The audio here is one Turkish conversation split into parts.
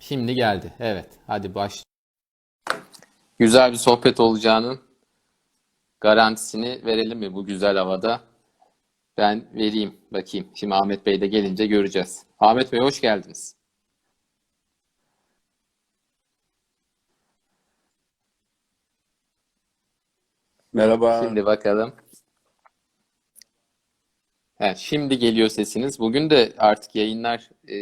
Şimdi geldi. Evet. Hadi baş. Güzel bir sohbet olacağının garantisini verelim mi bu güzel havada? Ben vereyim. Bakayım. Şimdi Ahmet Bey de gelince göreceğiz. Ahmet Bey hoş geldiniz. Merhaba. Şimdi bakalım. Evet, şimdi geliyor sesiniz. Bugün de artık yayınlar e,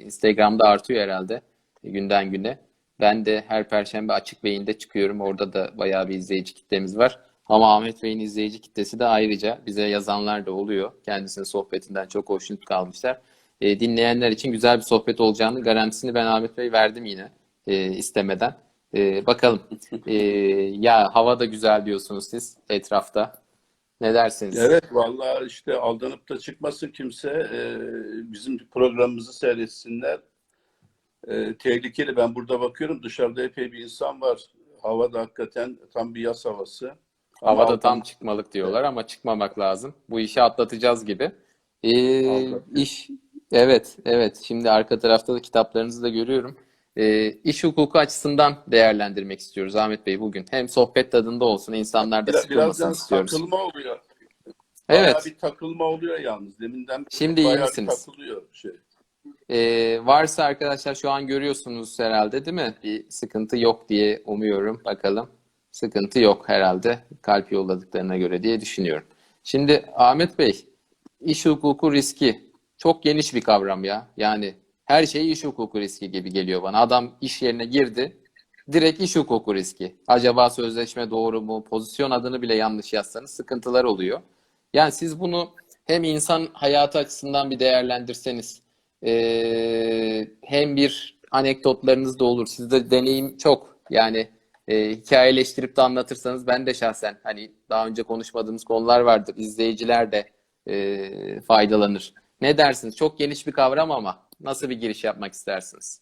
Instagram'da artıyor herhalde e, günden güne. Ben de her Perşembe Açık Beyin'de çıkıyorum. Orada da bayağı bir izleyici kitlemiz var. Ama Ahmet Bey'in izleyici kitlesi de ayrıca bize yazanlar da oluyor. Kendisinin sohbetinden çok hoşnut kalmışlar. E, dinleyenler için güzel bir sohbet olacağını garantisini ben Ahmet Bey verdim yine e, istemeden. E, bakalım. E, ya hava da güzel diyorsunuz siz etrafta. Ne dersiniz? Evet vallahi işte aldanıp da çıkmasın kimse. Ee, bizim programımızı seyretsinler. Ee, tehlikeli. Ben burada bakıyorum dışarıda epey bir insan var. Havada hakikaten tam bir yaz havası. Ama Havada tam aldanıp çıkmalık diyorlar ama çıkmamak lazım. Bu işi atlatacağız gibi. Ee, iş, evet, evet. Şimdi arka tarafta da kitaplarınızı da görüyorum. Ee, iş hukuku açısından değerlendirmek istiyoruz Ahmet Bey bugün. Hem sohbet tadında olsun, insanlar da sıkılmasın istiyoruz. takılma oluyor. Bayağı Evet, bir takılma oluyor yalnız. Deminden şimdi iyi misiniz? takılıyor şey. Ee, varsa arkadaşlar şu an görüyorsunuz herhalde değil mi? Bir sıkıntı yok diye umuyorum. Bakalım. Sıkıntı yok herhalde kalp yolladıklarına göre diye düşünüyorum. Şimdi Ahmet Bey, iş hukuku riski çok geniş bir kavram ya. Yani her şey iş hukuku riski gibi geliyor bana. Adam iş yerine girdi, direkt iş hukuku riski. Acaba sözleşme doğru mu? Pozisyon adını bile yanlış yazsanız sıkıntılar oluyor. Yani siz bunu hem insan hayatı açısından bir değerlendirseniz, ee, hem bir anekdotlarınız da olur. Sizde deneyim çok. Yani e, hikayeleştirip de anlatırsanız ben de şahsen hani daha önce konuşmadığımız konular vardır. İzleyiciler de e, faydalanır. Ne dersiniz? Çok geniş bir kavram ama nasıl bir giriş yapmak istersiniz?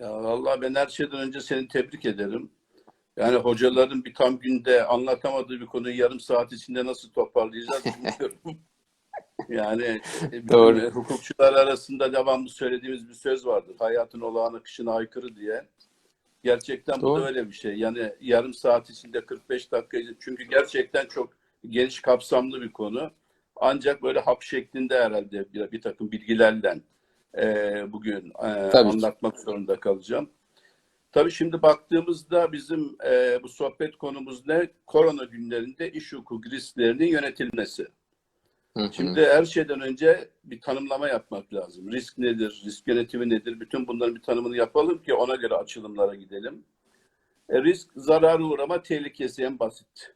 Ya vallahi ben her şeyden önce seni tebrik ederim. Yani hocaların bir tam günde anlatamadığı bir konuyu yarım saat içinde nasıl toparlayacağız bilmiyorum. Yani e, Doğru. hukukçular arasında devamlı söylediğimiz bir söz vardır. Hayatın olağan akışına aykırı diye. Gerçekten bu Doğru. da öyle bir şey. Yani yarım saat içinde 45 dakika çünkü gerçekten çok geniş kapsamlı bir konu. Ancak böyle hap şeklinde herhalde bir, bir takım bilgilerle e, bugün e, Tabii ki. anlatmak zorunda kalacağım. Tabii şimdi baktığımızda bizim e, bu sohbet konumuz ne? Korona günlerinde iş hukuku risklerinin yönetilmesi. Hı hı. Şimdi her şeyden önce bir tanımlama yapmak lazım. Risk nedir? Risk yönetimi nedir? Bütün bunların bir tanımını yapalım ki ona göre açılımlara gidelim. E, risk zararı uğrama tehlikesi en basit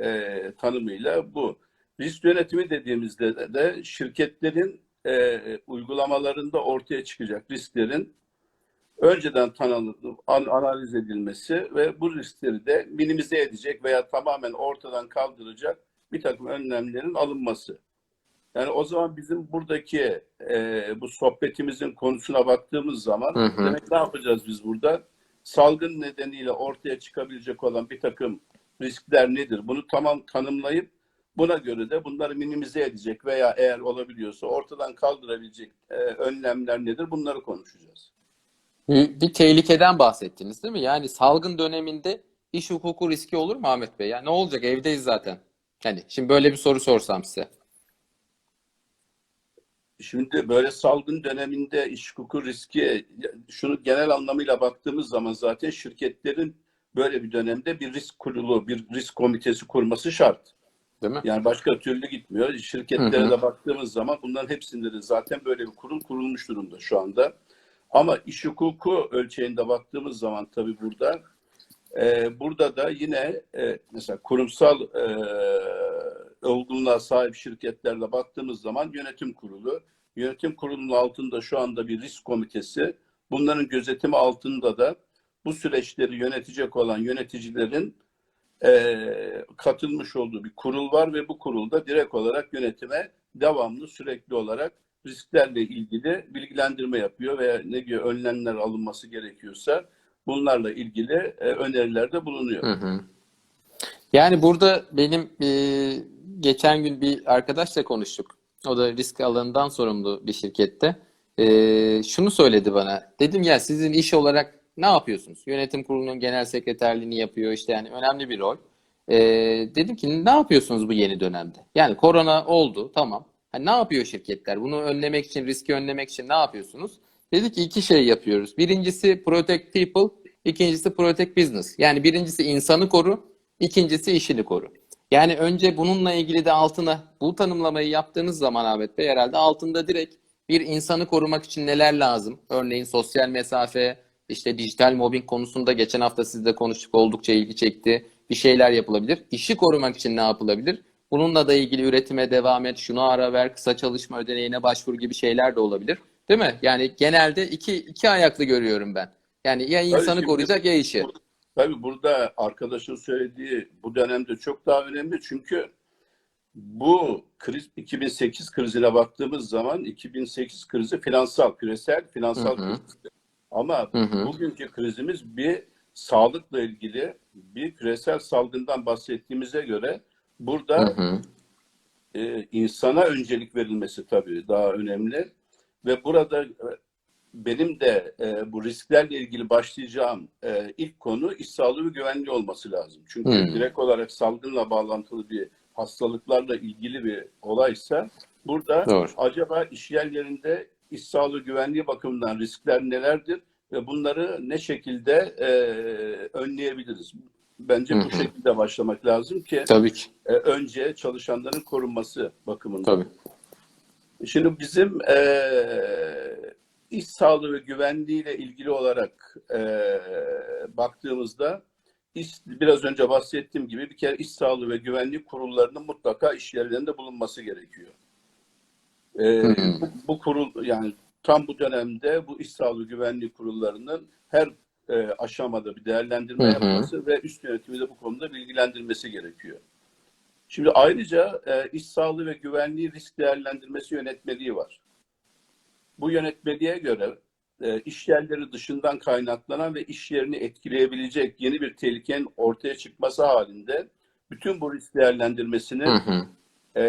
e, tanımıyla bu. Risk yönetimi dediğimizde de, de şirketlerin e, uygulamalarında ortaya çıkacak risklerin önceden tanınıp an- analiz edilmesi ve bu riskleri de minimize edecek veya tamamen ortadan kaldıracak bir takım önlemlerin alınması. Yani o zaman bizim buradaki e, bu sohbetimizin konusuna baktığımız zaman Hı hı. demek ne yapacağız biz burada? Salgın nedeniyle ortaya çıkabilecek olan bir takım riskler nedir? Bunu tamam tanımlayıp buna göre de bunları minimize edecek veya eğer olabiliyorsa ortadan kaldırabilecek e, önlemler nedir? Bunları konuşacağız. Bir, bir tehlikeden bahsettiniz değil mi? Yani salgın döneminde iş hukuku riski olur mu Ahmet Bey? Ya ne olacak? Evdeyiz zaten. Hani şimdi böyle bir soru sorsam size. Şimdi böyle salgın döneminde iş hukuku riski, şunu genel anlamıyla baktığımız zaman zaten şirketlerin böyle bir dönemde bir risk kurulu, bir risk komitesi kurması şart. Değil mi? Yani başka türlü gitmiyor. Şirketlere de baktığımız zaman bunların hepsinde de zaten böyle bir kurul kurulmuş durumda şu anda. Ama iş hukuku ölçeğinde baktığımız zaman tabii burada e, burada da yine e, mesela kurumsal e, olgunluğa sahip şirketlerle baktığımız zaman yönetim kurulu, yönetim kurulunun altında şu anda bir risk komitesi, bunların gözetimi altında da bu süreçleri yönetecek olan yöneticilerin e, katılmış olduğu bir kurul var ve bu kurulda direkt olarak yönetime devamlı sürekli olarak risklerle ilgili bilgilendirme yapıyor veya ne gibi önlemler alınması gerekiyorsa bunlarla ilgili e, önerilerde bulunuyor. Hı hı. Yani burada benim e, geçen gün bir arkadaşla konuştuk. O da risk alanından sorumlu bir şirkette. Ee, şunu söyledi bana. Dedim ya sizin iş olarak ne yapıyorsunuz? Yönetim kurulunun genel sekreterliğini yapıyor işte yani önemli bir rol. Ee, dedim ki ne yapıyorsunuz bu yeni dönemde? Yani korona oldu tamam. Ha, ne yapıyor şirketler? Bunu önlemek için, riski önlemek için ne yapıyorsunuz? Dedi ki iki şey yapıyoruz. Birincisi protect people, ikincisi protect business. Yani birincisi insanı koru, ikincisi işini koru. Yani önce bununla ilgili de altına bu tanımlamayı yaptığınız zaman Ahmet Bey herhalde altında direkt bir insanı korumak için neler lazım? Örneğin sosyal mesafe, işte dijital mobbing konusunda geçen hafta sizle konuştuk oldukça ilgi çekti. Bir şeyler yapılabilir. İşi korumak için ne yapılabilir? Bununla da ilgili üretime devam et, şunu ara ver, kısa çalışma ödeneğine başvur gibi şeyler de olabilir. Değil mi? Yani genelde iki, iki ayaklı görüyorum ben. Yani ya insanı şimdi- koruyacak ya işi. Tabii burada arkadaşın söylediği bu dönemde çok daha önemli çünkü bu kriz 2008 krizine baktığımız zaman 2008 krizi finansal, küresel finansal Hı. Ama Hı hı. bugünkü krizimiz bir sağlıkla ilgili bir küresel salgından bahsettiğimize göre burada Hı hı. e, insana öncelik verilmesi tabii daha önemli. Ve burada e, benim de e, bu risklerle ilgili başlayacağım e, ilk konu iş sağlığı ve güvenliği olması lazım. Çünkü Hmm. direkt olarak salgınla bağlantılı bir hastalıklarla ilgili bir olaysa burada Doğru. acaba iş yerlerinde iş sağlığı güvenliği bakımından riskler nelerdir ve bunları ne şekilde e, önleyebiliriz? Bence Hı bu şekilde başlamak lazım ki Tabii ki. e, önce çalışanların korunması bakımından. Tabii. Şimdi bizim e, iş sağlığı ve güvenliğiyle ilgili olarak e, baktığımızda iş, biraz önce bahsettiğim gibi bir kere iş sağlığı ve güvenlik kurullarının mutlaka iş yerlerinde bulunması gerekiyor. E, bu, bu kurul yani tam bu dönemde bu iş sağlığı güvenlik kurullarının her e, aşamada bir değerlendirme Hı hı. yapması ve üst yönetimi de bu konuda bilgilendirmesi gerekiyor. Şimdi ayrıca e, iş sağlığı ve güvenliği risk değerlendirmesi yönetmeliği var. Bu yönetmeliğe göre e, iş yerleri dışından kaynaklanan ve iş yerini etkileyebilecek yeni bir tehlikenin ortaya çıkması halinde bütün bu risk değerlendirmesinin Hı hı. E,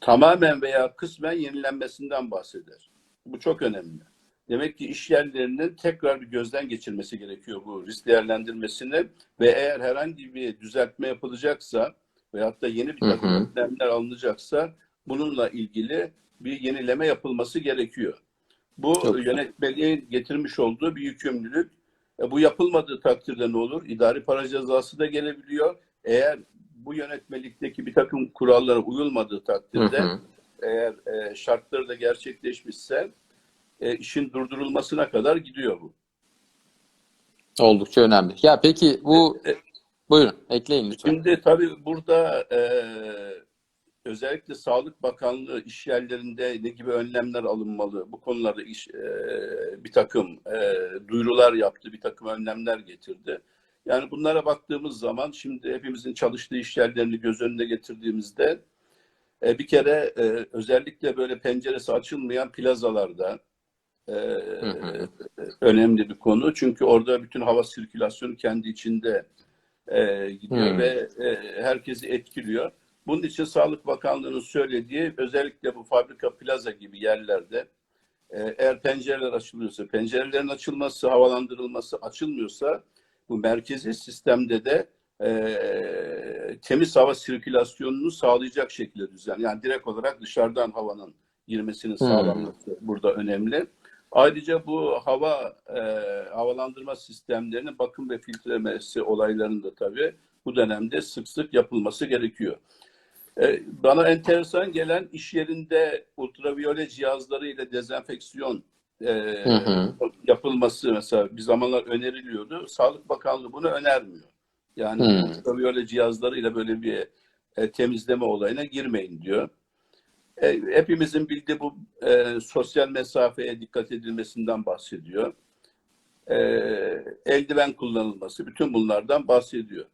tamamen veya kısmen yenilenmesinden bahseder. Bu çok önemli. Demek ki iş yerlerinin tekrar bir gözden geçirmesi gerekiyor bu risk değerlendirmesini ve eğer herhangi bir düzeltme yapılacaksa veyahut da yeni bir takım önlemler alınacaksa bununla ilgili bir yenileme yapılması gerekiyor. Bu Çok yönetmeliğin getirmiş olduğu bir yükümlülük. E, bu yapılmadığı takdirde ne olur? İdari para cezası da gelebiliyor. Eğer bu yönetmelikteki bir takım kurallara uyulmadığı Hı takdirde hı. eğer e, şartları da gerçekleşmişse e, işin durdurulmasına kadar gidiyor bu. Oldukça önemli. Ya peki bu E, buyurun ekleyin lütfen. Şimdi tabii burada e, özellikle Sağlık Bakanlığı iş yerlerinde ne gibi önlemler alınmalı? Bu konularda iş, e, bir takım e, duyurular yaptı, bir takım önlemler getirdi. Yani bunlara baktığımız zaman şimdi hepimizin çalıştığı iş yerlerini göz önüne getirdiğimizde e, bir kere e, özellikle böyle penceresi açılmayan plazalarda e, Hı hı. önemli bir konu. Çünkü orada bütün hava sirkülasyonu kendi içinde e, gidiyor Hmm. ve e, herkesi etkiliyor. Bunun için Sağlık Bakanlığı'nın söylediği özellikle bu fabrika plaza gibi yerlerde e, eğer pencereler açılıyorsa, pencerelerin açılması, havalandırılması açılmıyorsa bu merkezi sistemde de e, temiz hava sirkülasyonunu sağlayacak şekilde düzen. Yani direkt olarak dışarıdan havanın girmesinin Hmm. sağlanması burada önemli. Ayrıca bu hava e, havalandırma sistemlerinin bakım ve filtrelemesi olaylarında tabii bu dönemde sık sık yapılması gerekiyor. E, bana enteresan gelen iş yerinde ultraviyole cihazları ile dezenfeksiyon e, Hı hı. yapılması mesela bir zamanlar öneriliyordu. Sağlık Bakanlığı bunu önermiyor. Yani ultraviyole cihazlarıyla böyle bir e, temizleme olayına girmeyin diyor. E, hepimizin bildiği bu e, sosyal mesafeye dikkat edilmesinden bahsediyor. E, eldiven kullanılması, bütün bunlardan bahsediyor.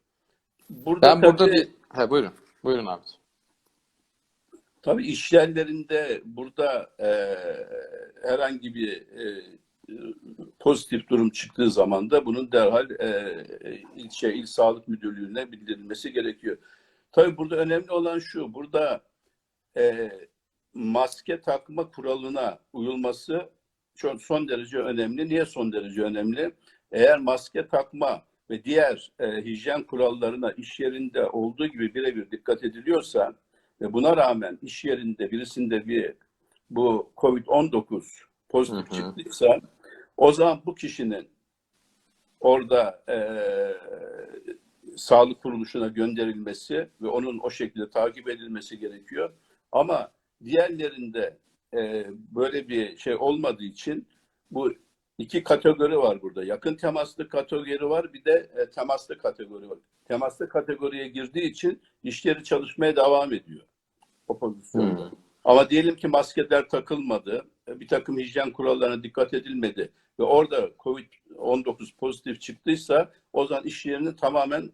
Burada Ben burada tabii- bir ha, buyurun. Buyurun abi. Tabii iş yerlerinde burada e, herhangi bir e, pozitif durum çıktığı zaman da bunun derhal e, ilçe il sağlık müdürlüğüne bildirilmesi gerekiyor. Tabii burada önemli olan şu, burada e, maske takma kuralına uyulması çok son derece önemli. Niye son derece önemli? Eğer maske takma ve diğer e, hijyen kurallarına iş yerinde olduğu gibi birebir dikkat ediliyorsa ve buna rağmen iş yerinde birisinde bir bu COVID-19 pozitif Hı hı. çıktıysa o zaman bu kişinin orada e, sağlık kuruluşuna gönderilmesi ve onun o şekilde takip edilmesi gerekiyor. Ama diğerlerinde e, böyle bir şey olmadığı için bu iki kategori var burada. Yakın temaslı kategori var, bir de e, temaslı kategori var. Temaslı kategoriye girdiği için iş yeri çalışmaya devam ediyor o pozisyonda. Hmm. Ama diyelim ki maskeler takılmadı, bir takım hijyen kurallarına dikkat edilmedi ve orada COVID-19 pozitif çıktıysa o zaman iş yerinin tamamen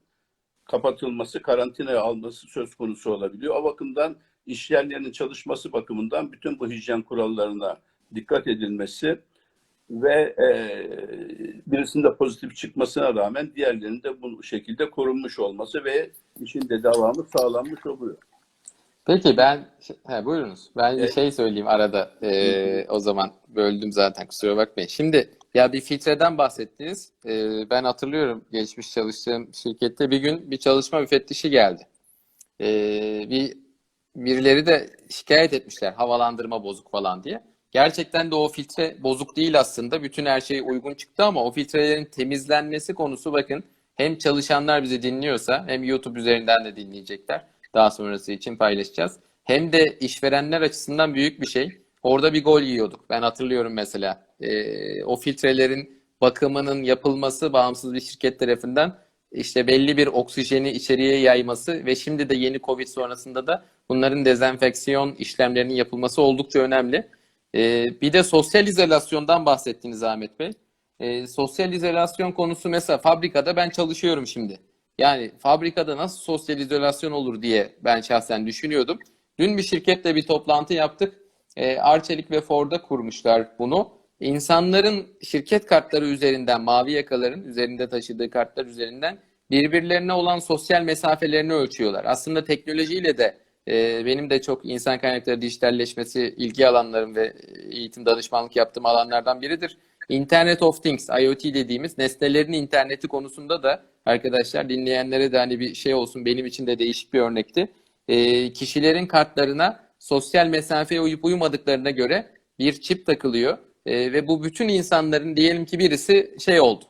kapatılması, karantinaya alması söz konusu olabiliyor. O bakımdan iş yerlerinin çalışması bakımından bütün bu hijyen kurallarına dikkat edilmesi ve e, birisinde pozitif çıkmasına rağmen diğerlerinin de bu şekilde korunmuş olması ve işin de devamı sağlanmış oluyor. Peki ben he, buyurunuz. Ben Evet. şey söyleyeyim arada. Ee, o zaman böldüm zaten kusura bakmayın. Şimdi ya bir filtreden bahsettiniz. Ee, ben hatırlıyorum geçmiş çalıştığım şirkette bir gün bir çalışma müfettişi geldi. Ee, bir birileri de şikayet etmişler havalandırma bozuk falan diye. Gerçekten de o filtre bozuk değil aslında. Bütün her şey uygun çıktı ama o filtrelerin temizlenmesi konusu bakın hem çalışanlar bizi dinliyorsa hem YouTube üzerinden de dinleyecekler. Daha sonrası için paylaşacağız. Hem de işverenler açısından büyük bir şey. Orada bir gol yiyorduk. Ben hatırlıyorum mesela. Ee, o filtrelerin bakımının yapılması bağımsız bir şirket tarafından işte belli bir oksijeni içeriye yayması ve şimdi de yeni Covid sonrasında da bunların dezenfeksiyon işlemlerinin yapılması oldukça önemli. Ee, bir de sosyal izolasyondan bahsettiniz Ahmet Bey. Ee, sosyal izolasyon konusu mesela fabrikada ben çalışıyorum şimdi. Yani fabrikada nasıl sosyal izolasyon olur diye ben şahsen düşünüyordum. Dün bir şirketle bir toplantı yaptık. Ee, Arçelik ve Ford'a kurmuşlar bunu. İnsanların şirket kartları üzerinden, mavi yakaların üzerinde taşıdığı kartlar üzerinden birbirlerine olan sosyal mesafelerini ölçüyorlar. Aslında teknolojiyle de e, benim de çok insan kaynakları dijitalleşmesi ilgi alanlarım ve eğitim danışmanlık yaptığım alanlardan biridir. Internet of Things, IoT dediğimiz nesnelerin interneti konusunda da arkadaşlar dinleyenlere de hani bir şey olsun benim için de değişik bir örnekti. E, kişilerin kartlarına sosyal mesafeye uyup uymadıklarına göre bir çip takılıyor. E, ve bu bütün insanların diyelim ki birisi şey oldu.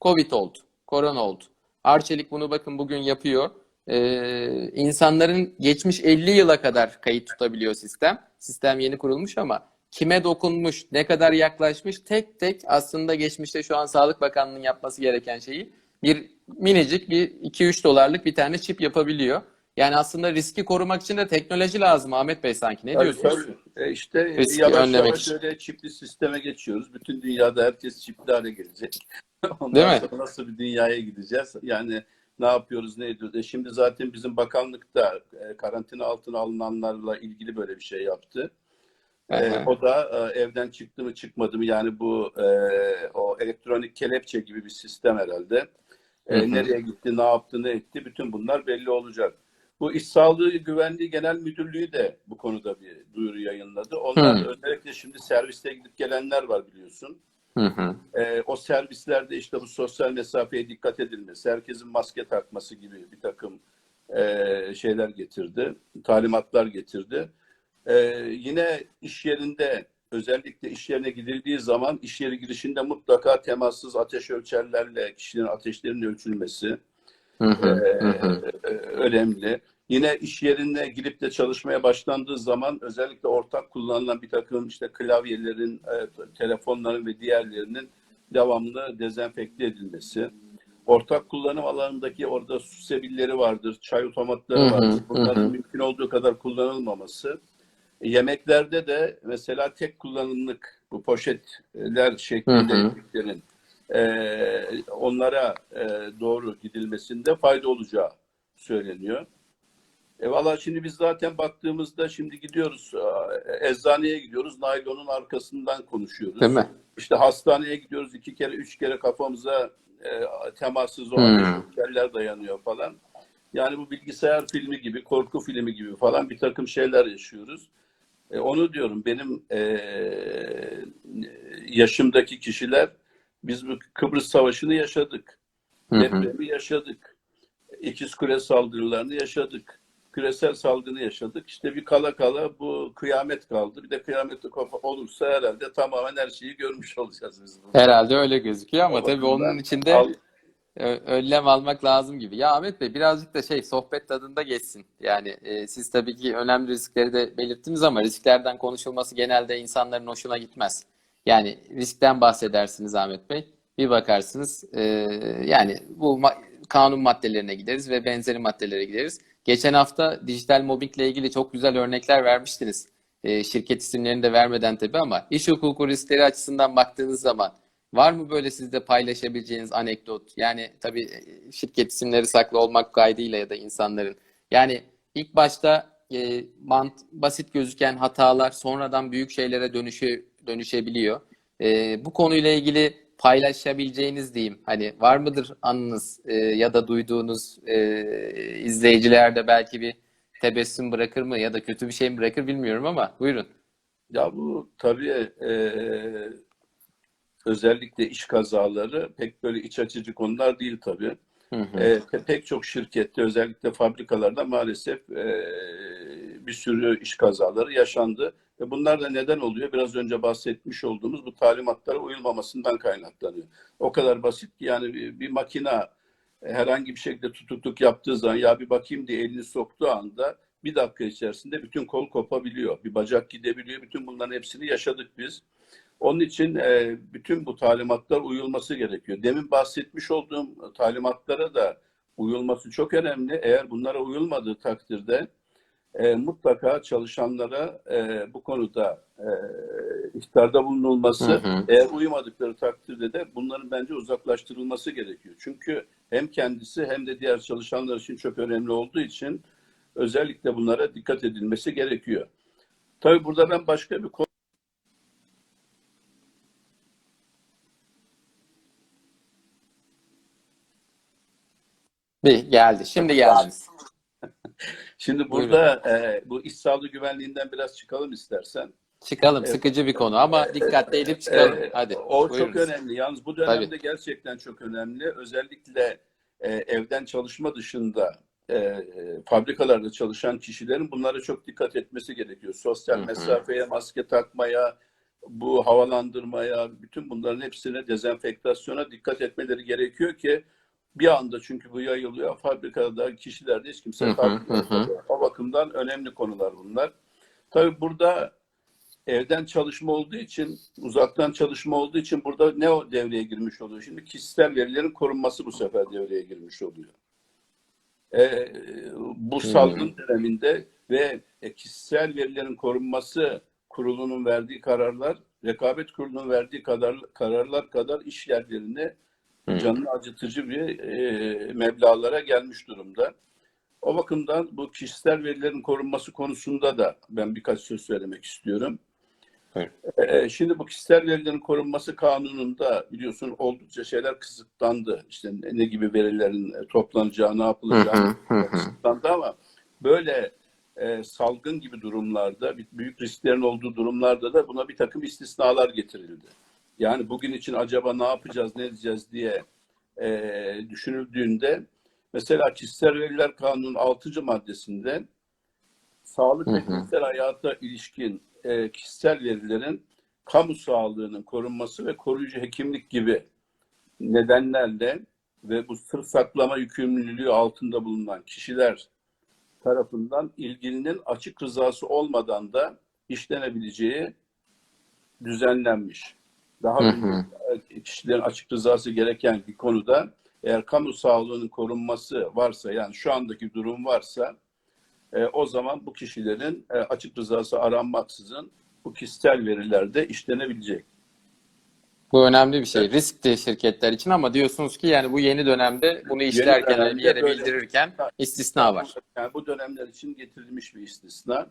Covid oldu. Korona oldu. Arçelik bunu bakın bugün yapıyor. Ee, insanların geçmiş 50 yıla kadar kayıt tutabiliyor sistem. Sistem yeni kurulmuş ama kime dokunmuş, ne kadar yaklaşmış tek tek aslında geçmişte şu an Sağlık Bakanlığı'nın yapması gereken şeyi bir minicik bir 2-3 dolarlık bir tane çip yapabiliyor. Yani aslında riski korumak için de teknoloji lazım Ahmet Bey sanki. Ne diyorsunuz? E işte Riski yavaş önlemek yavaş için. öyle çipli sisteme geçiyoruz. Bütün dünyada herkes çipli hale gelecek. Ondan Değil mi? sonra nasıl bir dünyaya gideceğiz? Yani ne yapıyoruz, ne ediyoruz? E şimdi zaten bizim bakanlık da e, karantina altına alınanlarla ilgili böyle bir şey yaptı. E, o da e, evden çıktı mı çıkmadı mı yani bu e, o elektronik kelepçe gibi bir sistem herhalde. E, Hı hı. nereye gitti, ne yaptı, ne etti bütün bunlar belli olacak. Bu İş Sağlığı Güvenliği Genel Müdürlüğü de bu konuda bir duyuru yayınladı. Onlar Hı. özellikle şimdi serviste gidip gelenler var biliyorsun. Hı hı. E, o servislerde işte bu sosyal mesafeye dikkat edilmesi, herkesin maske takması gibi bir takım e, şeyler getirdi, talimatlar getirdi. E, yine iş yerinde özellikle iş yerine gidildiği zaman iş yeri girişinde mutlaka temassız ateş ölçerlerle kişilerin ateşlerinin ölçülmesi Hı hı. Hı hı. e, önemli. Yine iş yerine girip de çalışmaya başlandığı zaman özellikle ortak kullanılan bir takım işte klavyelerin, e, telefonların ve diğerlerinin devamlı dezenfekte edilmesi. Ortak kullanım alanındaki orada su sebilleri vardır, çay otomatları vardır. Bunların mümkün olduğu kadar kullanılmaması. Yemeklerde de mesela tek kullanımlık bu poşetler şeklinde e, onlara e, doğru gidilmesinde fayda olacağı söyleniyor. E valla şimdi biz zaten baktığımızda şimdi gidiyoruz e, eczaneye gidiyoruz naylonun arkasından konuşuyoruz. Değil mi? İşte hastaneye gidiyoruz iki kere üç kere kafamıza e, temassız o Hmm. dayanıyor falan. Yani bu bilgisayar filmi gibi korku filmi gibi falan bir takım şeyler yaşıyoruz. E, onu diyorum benim e, yaşımdaki kişiler biz bu Kıbrıs Savaşı'nı yaşadık. Hı hı. Depremi yaşadık. İkiz kule saldırılarını yaşadık. Küresel salgını yaşadık. İşte bir kala kala bu kıyamet kaldı. Bir de kıyameti kopa olursa herhalde tamamen her şeyi görmüş olacağız biz. burada. Herhalde öyle gözüküyor ama O tabii onun içinde al- önlem almak lazım gibi. Ya Ahmet Bey birazcık da şey sohbet tadında geçsin. Yani e, siz tabii ki önemli riskleri de belirttiniz ama risklerden konuşulması genelde insanların hoşuna gitmez. Yani riskten bahsedersiniz Ahmet Bey. Bir bakarsınız e, yani bu ma- kanun maddelerine gideriz ve benzeri maddelere gideriz. Geçen hafta dijital mobbingle ilgili çok güzel örnekler vermiştiniz. E, şirket isimlerini de vermeden tabii ama iş hukuku riskleri açısından baktığınız zaman Var mı böyle sizde paylaşabileceğiniz anekdot? Yani tabii e, şirket isimleri saklı olmak kaydıyla ya da insanların. Yani ilk başta e, mant basit gözüken hatalar sonradan büyük şeylere dönüşü dönüşebiliyor. E, bu konuyla ilgili paylaşabileceğiniz diyeyim. Hani var mıdır anınız e, ya da duyduğunuz e, izleyicilerde belki bir tebessüm bırakır mı ya da kötü bir şey mi bırakır bilmiyorum ama buyurun. Ya bu tabii e, özellikle iş kazaları pek böyle iç açıcı konular değil tabii. Hı hı. E, pe- pek çok şirkette özellikle fabrikalarda maalesef e, bir sürü iş kazaları yaşandı. Ve bunlar da neden oluyor? Biraz önce bahsetmiş olduğumuz bu talimatlara uyulmamasından kaynaklanıyor. O kadar basit ki yani bir, bir makina e, herhangi bir şekilde tutukluk yaptığı zaman ya bir bakayım diye elini soktuğu anda bir dakika içerisinde bütün kol kopabiliyor. Bir bacak gidebiliyor. Bütün bunların hepsini yaşadık biz. Onun için e, bütün bu talimatlar uyulması gerekiyor. Demin bahsetmiş olduğum talimatlara da uyulması çok önemli. Eğer bunlara uyulmadığı takdirde e, mutlaka çalışanlara e, bu konuda e, ihtarda bulunulması, Hı hı. eğer uymadıkları takdirde de bunların bence uzaklaştırılması gerekiyor. Çünkü hem kendisi hem de diğer çalışanlar için çok önemli olduğu için özellikle bunlara dikkat edilmesi gerekiyor. Tabii burada ben başka bir konu Bir geldi. Şimdi geldiniz. Şimdi burada e, bu iş sağlığı güvenliğinden biraz çıkalım istersen. Çıkalım. Sıkıcı bir konu ama dikkatli edip çıkalım. E, Hadi. o çok buyurunuz. önemli. Yalnız bu dönemde gerçekten çok önemli. Özellikle e, evden çalışma dışında e, e, fabrikalarda çalışan kişilerin bunlara çok dikkat etmesi gerekiyor. Sosyal Hı hı. mesafeye, maske takmaya, bu havalandırmaya, bütün bunların hepsine dezenfektasyona dikkat etmeleri gerekiyor ki bir anda çünkü bu yayılıyor. Fabrikada kişilerde hiç kimse hı. O bakımdan önemli konular bunlar. Tabii burada evden çalışma olduğu için, uzaktan çalışma olduğu için burada ne o devreye girmiş oluyor? Şimdi kişisel verilerin korunması bu sefer devreye girmiş oluyor. Ee, bu salgın döneminde ve e, kişisel verilerin korunması kurulunun verdiği kararlar, rekabet kurulunun verdiği kadar, kararlar kadar iş yerlerine Hı. canını acıtıcı bir e, meblağlara gelmiş durumda. O bakımdan bu kişisel verilerin korunması konusunda da ben birkaç söz söylemek istiyorum. Ee, şimdi bu kişisel verilerin korunması kanununda biliyorsun oldukça şeyler kısıtlandı. İşte ne gibi verilerin toplanacağı, ne yapılacağı kısıtlandı ama böyle e, salgın gibi durumlarda, büyük risklerin olduğu durumlarda da buna bir takım istisnalar getirildi. Yani bugün için acaba ne yapacağız, ne edeceğiz diye e, düşünüldüğünde mesela kişisel veriler kanunun 6. maddesinde sağlık ve kişisel hayata ilişkin e, kişisel verilerin kamu sağlığının korunması ve koruyucu hekimlik gibi nedenlerle ve bu sır saklama yükümlülüğü altında bulunan kişiler tarafından ilgilinin açık rızası olmadan da işlenebileceği düzenlenmiş. Daha önce hı. kişilerin açık rızası gereken bir konuda eğer kamu sağlığının korunması varsa yani şu andaki durum varsa e, o zaman bu kişilerin e, açık rızası aranmaksızın bu kişisel verilerde işlenebilecek. Bu önemli bir şey. Riskti şirketler için ama diyorsunuz ki yani bu yeni dönemde bunu işlerken, dönemde yere böyle- bildirirken istisna var. Yani bu dönemler için getirilmiş bir istisna. Hı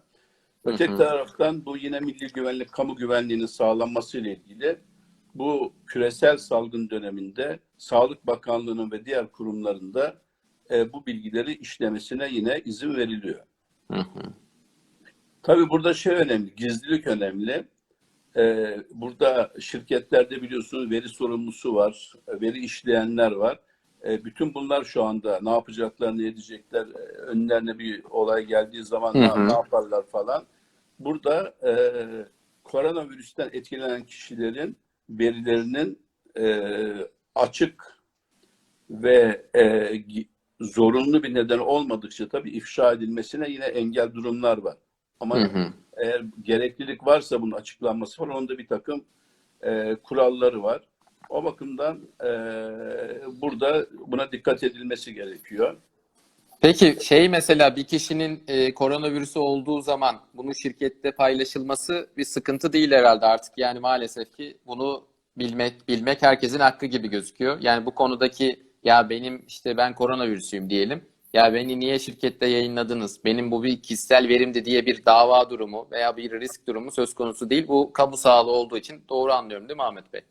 Öteki hı. taraftan bu yine milli güvenlik, kamu güvenliğinin sağlanması ile ilgili bu küresel salgın döneminde Sağlık Bakanlığı'nın ve diğer kurumlarında e, bu bilgileri işlemesine yine izin veriliyor. Hı hı. Tabii burada şey önemli, gizlilik önemli. Ee, burada şirketlerde biliyorsunuz veri sorumlusu var, veri işleyenler var. Ee, bütün bunlar şu anda ne yapacaklar, ne edecekler, e, önlerine bir olay geldiği zaman ne, Hı hı. ne yaparlar falan. Burada e, koronavirüsten etkilenen kişilerin verilerinin e, açık ve e, zorunlu bir neden olmadıkça tabii ifşa edilmesine yine engel durumlar var. Ama Hı hı. eğer gereklilik varsa bunun açıklanması var. Onda bir takım e, kuralları var. O bakımdan e, burada buna dikkat edilmesi gerekiyor. Peki şey mesela bir kişinin e, koronavirüsü olduğu zaman bunu şirkette paylaşılması bir sıkıntı değil herhalde artık. Yani maalesef ki bunu bilmek bilmek herkesin hakkı gibi gözüküyor. Yani bu konudaki ya benim işte ben koronavirüsüyüm diyelim. Ya beni niye şirkette yayınladınız? Benim bu bir kişisel verimdi diye bir dava durumu veya bir risk durumu söz konusu değil. Bu kamu sağlığı olduğu için doğru anlıyorum değil mi Ahmet Bey?